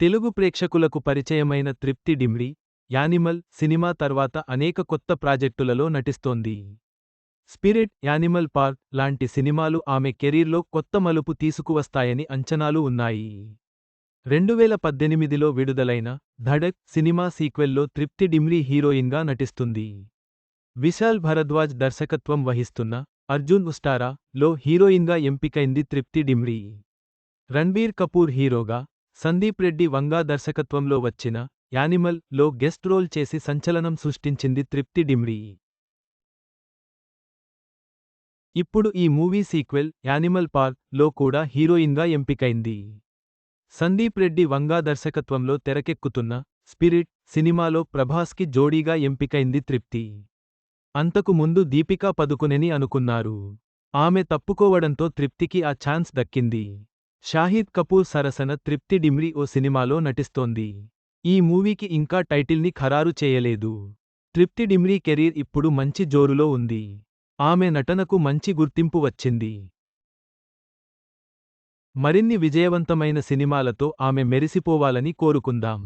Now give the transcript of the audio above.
తెలుగు ప్రేక్షకులకు పరిచయమైన తృప్తి డిమ్రి యానిమల్ సినిమా తర్వాత అనేక కొత్త ప్రాజెక్టులలో నటిస్తోంది. స్పిరిట్ యానిమల్ పార్క్ లాంటి సినిమాలు ఆమె కెరీర్లో కొత్త మలుపు తీసుకువస్తాయని అంచనాలు ఉన్నాయి. రెండువేల పద్దెనిమిదిలో విడుదలైన ధడక్ సినిమా సీక్వెల్లో తృప్తి డిమ్రీ హీరోయిన్గా నటిస్తుంది. విశాల్ భరద్వాజ్ దర్శకత్వం వహిస్తున్న అర్జున్ ఉస్టారా లో హీరోయిన్గా ఎంపికైంది తృప్తి డిమ్రీ. రణ్బీర్ కపూర్ హీరోగా సందీప్ రెడ్డి వంగా దర్శకత్వంలో వచ్చిన యానిమల్లో గెస్ట్ రోల్ చేసి సంచలనం సృష్టించింది తృప్తి డిమ్రీ. ఇప్పుడు ఈ మూవీ సీక్వెల్ యానిమల్ పార్క్లో కూడా హీరోయిన్గా ఎంపికైంది. సందీప్ రెడ్డి వంగా దర్శకత్వంలో తెరకెక్కుతున్న స్పిరిట్ సినిమాలో ప్రభాస్కి జోడీగా ఎంపికైంది తృప్తి. అంతకు ముందు దీపికా పదుకునెని అనుకున్నారు. ఆమె తప్పుకోవడంతో తృప్తికి ఆ ఛాన్స్ దక్కింది. షాహిద్ కపూర్ సరసన తృప్తి డిమ్రి ఓ సినిమాలో నటిస్తోంది. ఈ మూవీకి ఇంకా టైటిల్ని ఖరారు చేయలేదు. తృప్తి డిమ్రి కెరీర్ ఇప్పుడు మంచి జోరులో ఉంది. ఆమె నటనకు మంచి గుర్తింపు వచ్చింది. మరిన్ని విజయవంతమైన సినిమాలతో ఆమె మెరిసిపోవాలని కోరుకుందాం.